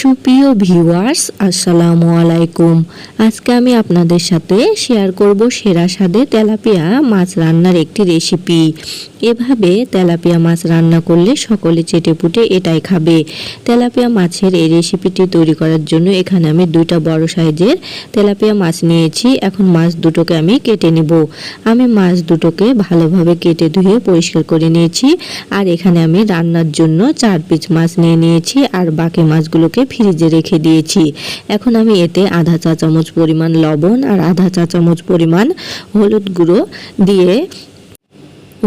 সুপ্রিয় ভিউয়ার্স, আসসালামু আলাইকুম। আজকে আমি আপনাদের সাথে শেয়ার করব সেরা স্বাদে তেলাপিয়া মাছ রান্নার একটি রেসিপি। এভাবে তেলাপিয়া মাছ রান্না করলে সকলে চেটে পুটে এটাই খাবে। তেলাপিয়া মাছের এই রেসিপিটি তৈরি করার জন্য এখানে আমি দুইটা বড় সাইজের তেলাপিয়া মাছ নিয়েছি। এখন মাছ দুটোকে আমি কেটে নেব। আমি মাছ দুটোকে ভালোভাবে কেটে ধুয়ে পরিষ্কার করে নিয়েছি। আর এখানে আমি রান্নার জন্য চার পিস মাছ নিয়ে নিয়েছি। আর বাকি মাছগুলোকে ফ্রিজে রেখে দিয়েছি। এখন আমি এতে আধা চা চামচ পরিমাণ লবণ আর আধা চা চামচ পরিমাণ হলুদ গুঁড়ো দিয়ে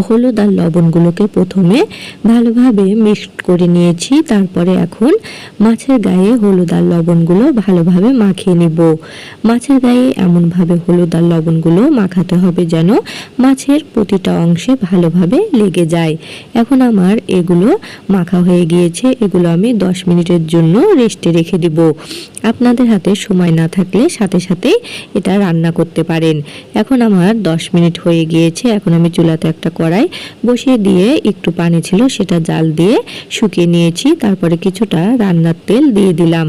হলুদ আর লবণগুলোকে প্রথমে ভালোভাবে মিক্সড করে নিয়েছি। তারপরে এখন মাছের গায়ে হলুদ আর লবণগুলো ভালোভাবে মাখিয়ে নিব। মাছের গায়ে এমনভাবে হলুদ আর লবণগুলো মাখাতে হবে যেন মাছের প্রতিটা অংশে ভালোভাবে লেগে যায়। এখন আমার এগুলো মাখা হয়ে গিয়েছে। এগুলো আমি 10 মিনিটের জন্য রেস্টে রেখে দিব। আপনাদের হাতে সময় না থাকলে সাথে সাথে এটা রান্না করতে পারেন। এখন আমার 10 মিনিট হয়ে গিয়েছে। এখন আমি চুলাতে একটা কড়াই বসিয়ে দিয়ে একটু পানি ছিল, সেটা জাল দিয়ে শুকিয়ে নিয়েছি। তারপরে কিছুটা রান্নার তেল দিয়ে দিলাম।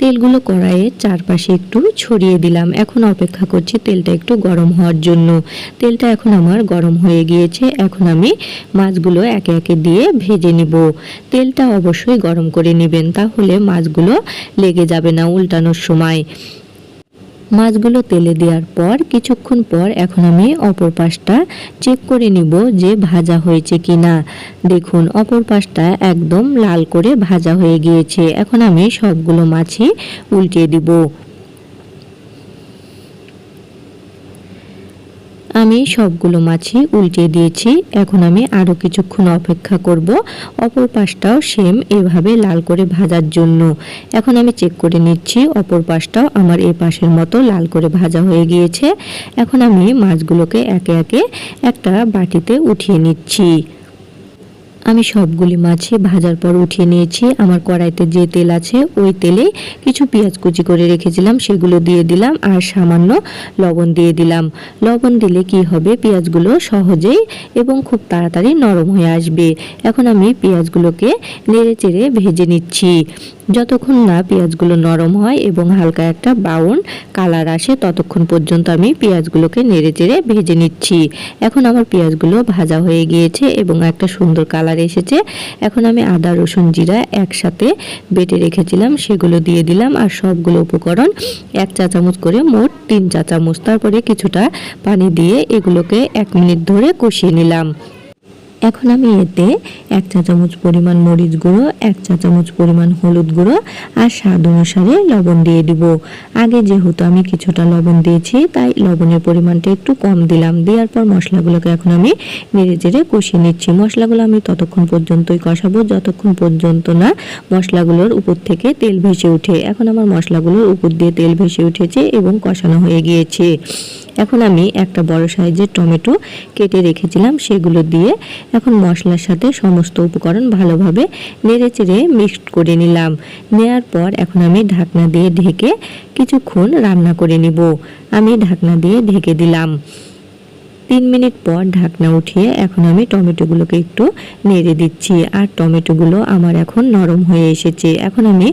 তেলগুলো কড়াইয়ের চারপাশে একটু ছড়িয়ে দিলাম। এখন অপেক্ষা করছি তেলটা একটু গরম হওয়ার জন্য। তেলটা এখন আমার গরম হয়ে গিয়েছে। এখন আমি মাছগুলো একে একে দিয়ে ভেজে নিব। তেলটা অবশ্যই গরম করে নেবেন, তাহলে মাছগুলো লেগে যাবে না উল্টানোর সময়। মাছগুলো তেলে দেওয়ার পর কিছুক্ষণ পর এখন আমি অপর পাশটা চেক করে নিব যে ভাজা হয়েছে কি না দেখুন, অপর পাশটা একদম লাল করে ভাজা হয়ে গিয়েছে। এখন আমি সবগুলো মাছই উল্টিয়ে দিব। আমি সবগুলো মাছই উল্টে দিয়েছি। এখন আমি আরও কিছুক্ষণ অপেক্ষা করব। অপর পাশটাও সেম এভাবে লাল করে ভাজার জন্য। এখন আমি চেক করে নিচ্ছি, অপর পাশটাও আমার এ পাশের মতো লাল করে ভাজা হয়ে গিয়েছে। এখন আমি মাছগুলোকে একে একে একটা বাটিতে উঠিয়ে নিচ্ছি। আমি সবগুলি মাছই ভাজার পর উঠিয়ে নিয়েছি। আমার কড়াইতে যে তেল আছে, ওই তেলে কিছু পেঁয়াজ কুচি করে রেখেছিলাম, সেগুলো দিয়ে দিলাম আর সামান্য লবণ দিয়ে দিলাম। লবণ দিলে কি হবে? পেঁয়াজগুলো সহজেই এবং খুব তাড়াতাড়ি নরম হয়ে আসবে। এখন আমি পেঁয়াজগুলোকে নেড়ে চেড়ে ভেজে নিচ্ছি। যতক্ষণ না পেঁয়াজগুলো নরম হয় এবং হালকা একটা ব্রাউন কালার আসে, ততক্ষণ পর্যন্ত আমি পেঁয়াজগুলোকে নেড়ে চেড়ে ভেজে নিচ্ছি। এখন আমার পেঁয়াজগুলো ভাজা হয়ে গিয়েছে এবং একটা সুন্দর কালার এসেছে। এখন আমি আদা, রসুন, জিরা একসাথে বেটে রেখেছিলাম, সেগুলো দিয়ে দিলাম আর সবগুলো উপকরণ এক চা চামচ করে, মোট তিন চা চামচ। তারপরে কিছুটা পানি দিয়ে এগুলোকে এক মিনিট ধরে কষিয়ে নিলাম। এখন আমি এতে এক চা চামচ পরিমাণ মরিচ গুঁড়ো, এক চা চামচ পরিমাণ হলুদ গুঁড়ো আর স্বাদ অনুসারে লবণ দিয়ে দিব। আগে যেহেতু আমি কিছুটা লবণ দিয়েছি, তাই লবণের পরিমাণটা একটু কম দিলাম। দেওয়ার পর মশলাগুলোকে এখন আমি নেড়ে চেড়ে কষিয়ে নিচ্ছি। মশলাগুলো আমি ততক্ষণ পর্যন্তই কষাবো, যতক্ষণ পর্যন্ত না মশলাগুলোর উপর থেকে তেল ভেসে ওঠে। এখন আমার মশলাগুলোর উপর দিয়ে তেল ভেসে উঠেছে এবং কষানো হয়ে গিয়েছে। এখন আমি একটা বড় সাইজের টমেটো কেটে রেখেছিলাম, সেগুলো দিয়ে এখন মশলার সাথে সমস্ত উপকরণ ভালোভাবে নেড়ে চেড়ে মিক্সড করে নিলাম। নেয়ার পর এখন আমি ঢাকনা দিয়ে ঢেকে কিছুক্ষণ রান্না করে নিব। আমি ঢাকনা দিয়ে ঢেকে দিলাম। তিন মিনিট পর ঢাকনা উঠিয়ে এখন আমি টমেটোগুলোকে একটু নেড়ে দিচ্ছি। আর টমেটোগুলো আমার এখন নরম হয়ে এসেছে। এখন আমি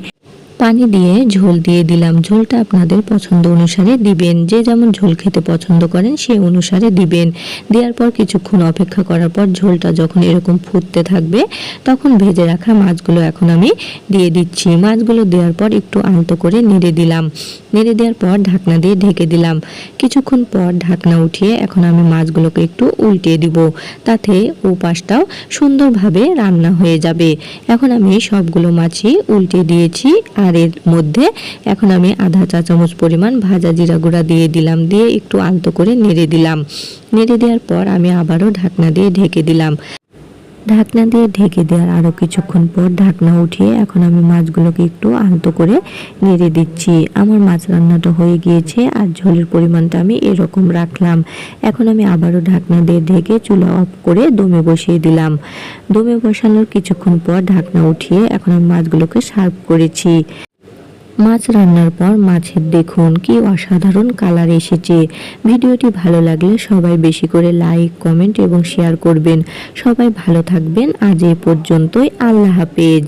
পানি দিয়ে ঝোল দিয়ে দিলাম। ঝোলটা আপনাদের পছন্দ অনুসারে দিবেন। যে যেমন ঝোল খেতে পছন্দ করেন সেই অনুসারে দিবেন। দেওয়ার পর কিছুক্ষণ অপেক্ষা করার পর ঝোলটা যখন এরকম ফুটতে থাকবে, তখন ভেজে রাখা মাছগুলো এখন আমি দিয়ে দিচ্ছি। মাছগুলো দেওয়ার পর একটু আলতো করে নেড়ে দিলাম। নেড়ে দেওয়ার পর ঢাকনা দিয়ে ঢেকে দিলাম। কিছুক্ষণ পর ঢাকনা উঠিয়ে এখন আমি মাছগুলোকে একটু উল্টিয়ে দিব। তাতে ও পাশটাও সুন্দরভাবে রান্না হয়ে যাবে। এখন আমি সবগুলো মাছই উল্টে দিয়েছি আর এর মধ্যে। এখন আমি আধা চা চামচ পরিমাণ ভাজা জিরা গুঁড়া দিয়ে দিলাম, দিয়ে একটু আলতো করে নেড়ে দিলাম। নেড়ে দেওয়ার পর আমি আবারও ঢাকনা দিয়ে ঢেকে দিলাম। ঢাকনা দিয়ে ঢেকে দেওয়ার আরও কিছুক্ষণ পর ঢাকনা উঠিয়ে এখন আমি মাছগুলোকে একটু আলতো করে নেড়ে দিচ্ছি। আমার মাছ রান্নাটা হয়ে গিয়েছে আর ঝোলের পরিমাণটা আমি এরকম রাখলাম। এখন আমি আবারও ঢাকনা দিয়ে ঢেকে চুলা অফ করে দমে বসিয়ে দিলাম। দমে বসানোর কিছুক্ষণ পর ঢাকনা উঠিয়ে এখন আমি মাছগুলোকে সার্ভ করেছি। মাছ রান্নার পর মাছের দেখুন কি অসাধারণ কালার এসেছে। ভিডিওটি ভালো লাগলে সবাই বেশি করে লাইক, কমেন্ট এবং শেয়ার করবেন। সবাই ভালো থাকবেন। আজ এ পর্যন্তই। আল্লাহ হাফেজ।